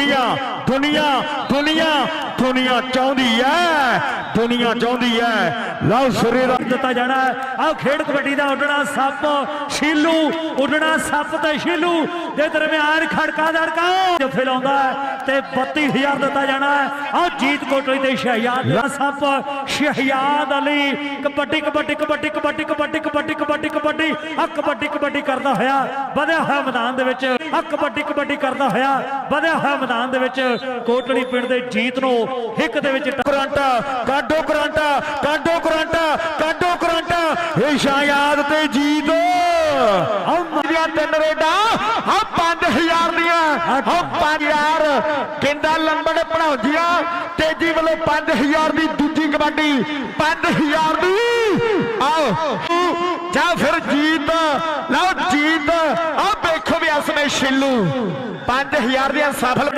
ਦੁਨੀਆ ਦੁਨੀਆ ਦੁਨੀਆ ਚਾਹੁੰਦੀ ਐ। ਦੁਨੀਆ ਚਾਹੁੰਦੀ ਐ ਲਓ ਸਿਰੇ ਦਾ ਦਿੱਤਾ ਜਾਣਾ ਆਹ ਖੇਡ ਕਬੱਡੀ ਦਾ ਉੱਡਣਾ ਸੱਪ। ਸ਼ੀਲੂ ਉੱਡਣਾ ਸੱਪ ਤੇ ਸ਼ੀਲੂ ਦੇ ਦਰਮਿਆਨ ਖੜਕਾ ਦੜਕਾ ਜੱਫੇ ਲਾਉਂਦਾ ਹੈ ਤੇ 32000 ਦਿੱਤਾ ਜਾਣਾ ਆਹ ਜੀਤ ਕੋਟਲੀ ਤੇ ਸ਼ਹਿਯਾਦ ਦਾ ਸੱਪ। ਸ਼ਹਿਯਾਦ ਅਲੀ ਕਬੱਡੀ ਕਬੱਡੀ ਕਬੱਡੀ ਕਬੱਡੀ ਕਬੱਡੀ ਕਬੱਡੀ ਕਬੱਡੀ ਕਬੱਡੀ। ਆ ਕਬੱਡੀ ਕਬੱਡੀ ਕਰਦਾ ਹੋਇਆ ਵਧਿਆ ਹੋਇਆ ਮੈਦਾਨ ਦੇ ਵਿੱਚ। ਆ ਕਬੱਡੀ ਕਬੱਡੀ ਕਰਦਾ ਹੋਇਆ ਵਧਿਆ ਹੋਇਆ ਮੈਦਾਨ ਦੇ ਵਿੱਚ। ਕੋਟਲੀ ਪਿੰਡ ਦੇ ਜੀਤ ਨੂੰ ਹਿੱਕ ਦੇ ਵਿੱਚ ਕਰੰਟਾ ਕਾਡੋ ਕਰੰਟਾ ਕਾਡੋ ਕਰੰਟਾ ਕਾਡੋ ਕਰੰਟਾ। ਇਹ ਸ਼ਾਯਾਦ ਤੇ ਜੀਤ ਆਹ ਤਿੰਨ ਰੇਡਾਂ ਆ 5000 ਦੀਆਂ। ਆ 5000 ਕਿੰਦਾ ਲੰਬੜ ਪੜਾਉਂਦੀਆਂ ਤੇਜੀ ਵੱਲੋਂ 5000 ਦੀ ਦੂਜੀ ਕਬੱਡੀ 5000 ਦੀ। ਆਓ, ਜਾਂ ਫਿਰ ਜੀਤ। ਲਓ ਜੀਤ। ਆ ਵੇਖੋ ਵੀ ਅਸਮੇ ਛਿੱਲੂ 5000 ਦੀਆਂ ਸਫਲ